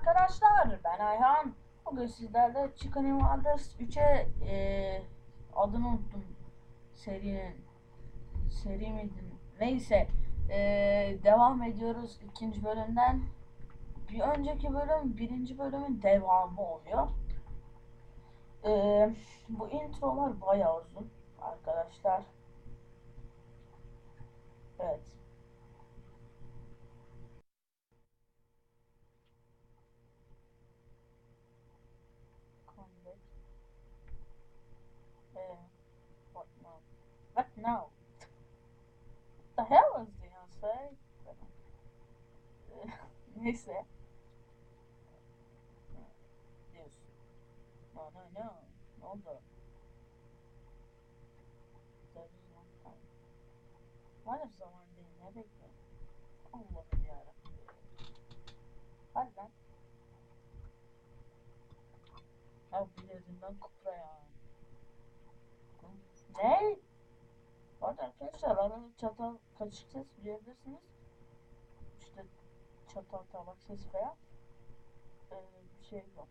arkadaşlar ben Ayhan. Bugün sizlerle Chicken Invaders 3'e eee adını unuttum serinin. Seri miydi? Neyse eee, devam ediyoruz ikinci bölümden. Bir önceki bölüm birinci bölümün devamı oluyor. Eee, bu introlar bayağı uzun arkadaşlar. Evet. What now? What now? the hell is the answer? Neyse. Yes. No, no, no. Ne oldu? Maalesef zaman değil. Ne bekliyorsun? Allah'ım yarabbim. Hadi lan. Ya bilediğinden kupra ya. Ne? Bu arada arkadaşlar arada çatal kaçık ses duyabilirsiniz. İşte çatal tabak sesi falan. Ee, bir şey yok.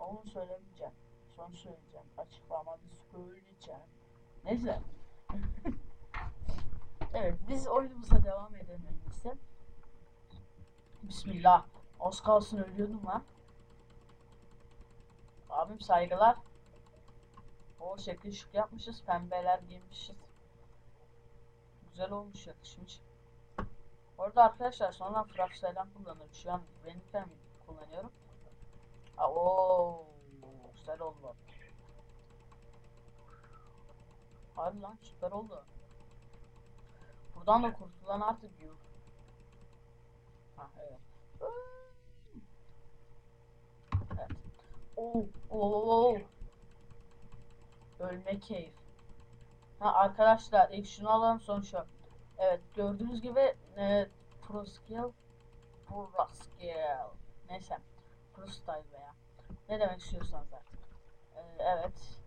Onu söylemeyeceğim. Sonra söyleyeceğim. Açıklamada söyleyeceğim. Neyse. evet biz oyunumuza devam edelim iyisi. Bismillah. Az kalsın ölüyordum lan. Abim saygılar. O şekil şık yapmışız. Pembeler giymişiz. Güzel olmuş yakışmış. Orada arkadaşlar sonra Fraxelen kullanırım. Şu an benimken kullanıyorum. Aa, Oo, güzel oldu. Harbi lan süper oldu. Buradan da kurtulan artık yok. Ha evet. Evet. Oo, oo, oo. Ölme keyif. Ha arkadaşlar ilk şunu alalım sonra şu. Evet gördüğünüz gibi e, Pro Skill Pro Skill Neyse Pro Style veya ne demek istiyorsanız artık. E, evet.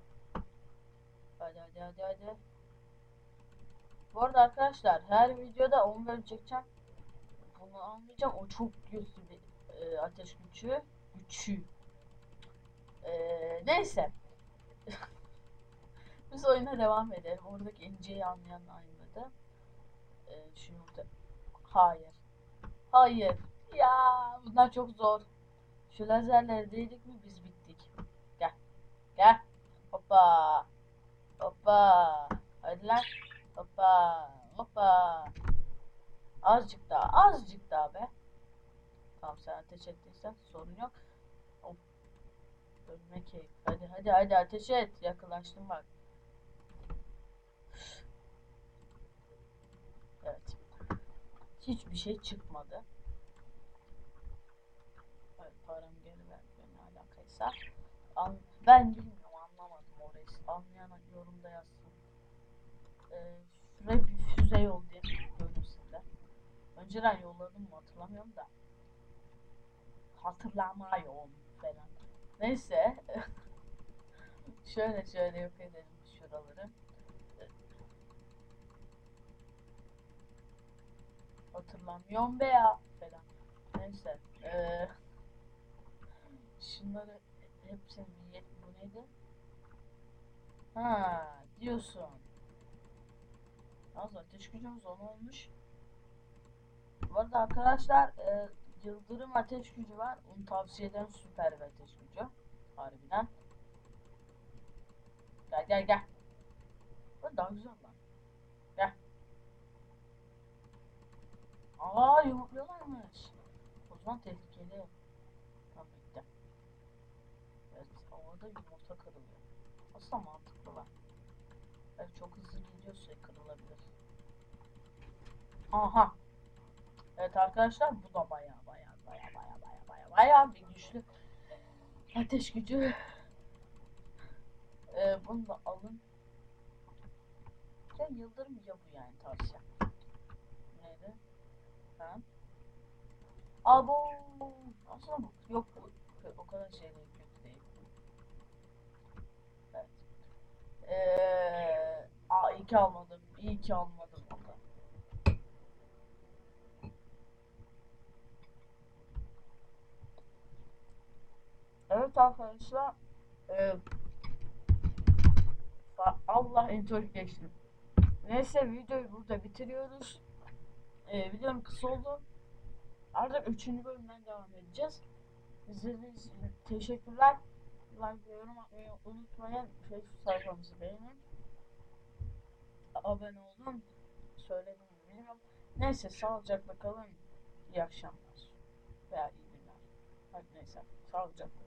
Hadi hadi hadi hadi. Bu arada arkadaşlar her videoda 10 bölüm çekeceğim. Bunu almayacağım. O çok güçlü bir e, ateş gücü. Güçü. E, neyse. Biz oyuna devam edelim. Oradaki inceyi anlayan anladı. Ee, yumurta. Hayır. Hayır. Ya bunlar çok zor. Şu lazerleri değdik mi biz bittik. Gel. Gel. Hoppa. Hoppa. Hadi lan. Hoppa. Hoppa. Azıcık daha. Azıcık daha be. Tamam sen ateş ettiysen sorun yok. Hop. Ölme keyif. Hadi hadi hadi ateş et. Yakınlaştım bak. Evet. Hiçbir şey çıkmadı. Evet, param geri ver ne alakaysa. An ben bilmiyorum anlamadım orayı. Anlayan yorumda yazsın. Ee, bir füze yollayayım. Gördüm sizde. Önceden yolladım mı hatırlamıyorum da. Hatırlamıyorum falan. Neyse. şöyle şöyle yok edelim şuraları. Hatırlamıyorum be falan. Neyse. Ee, şunları hepsini yet bu neydi? Ha diyorsun. Az ateş gücümüz on olmuş. Bu arada arkadaşlar e, yıldırım ateş gücü var. Onu tavsiye ederim süper bir ateş gücü. Harbiden. Gel gel gel. Bu daha güzel lan. Gel. Aa yumurtluyorlarmış. O zaman tehlikeli. Tamam bekle. Evet havada yumurta kırılıyor. Aslında mantıklı lan. Evet çok hızlı gidiyorsa kırılabilir. Aha. Evet arkadaşlar bu da baya baya baya baya baya baya baya bir güçlü ateş gücü. Ee, bunu da alın. Ya yıldırım ya bu yani tavsiye. Neydi? Ha? Abo. Aslında bu yok o kadar şey değil kötü değil. Evet. Ee, aa iyi ki almadım. İyi ki almadım valla. Evet arkadaşlar. Ee, Allah entry geçtim. Neyse videoyu burada bitiriyoruz. Ee, videom kısa oldu. Artık 3. bölümden devam edeceğiz. İzlediğiniz için teşekkürler. Like ve yorum atmayı unutmayın. Facebook sayfamızı beğenin. Abone olun. Söyledim mi bilmiyorum. Neyse sağlıcakla kalın. İyi akşamlar. Veya iyi günler. Hadi neyse. Sağlıcakla.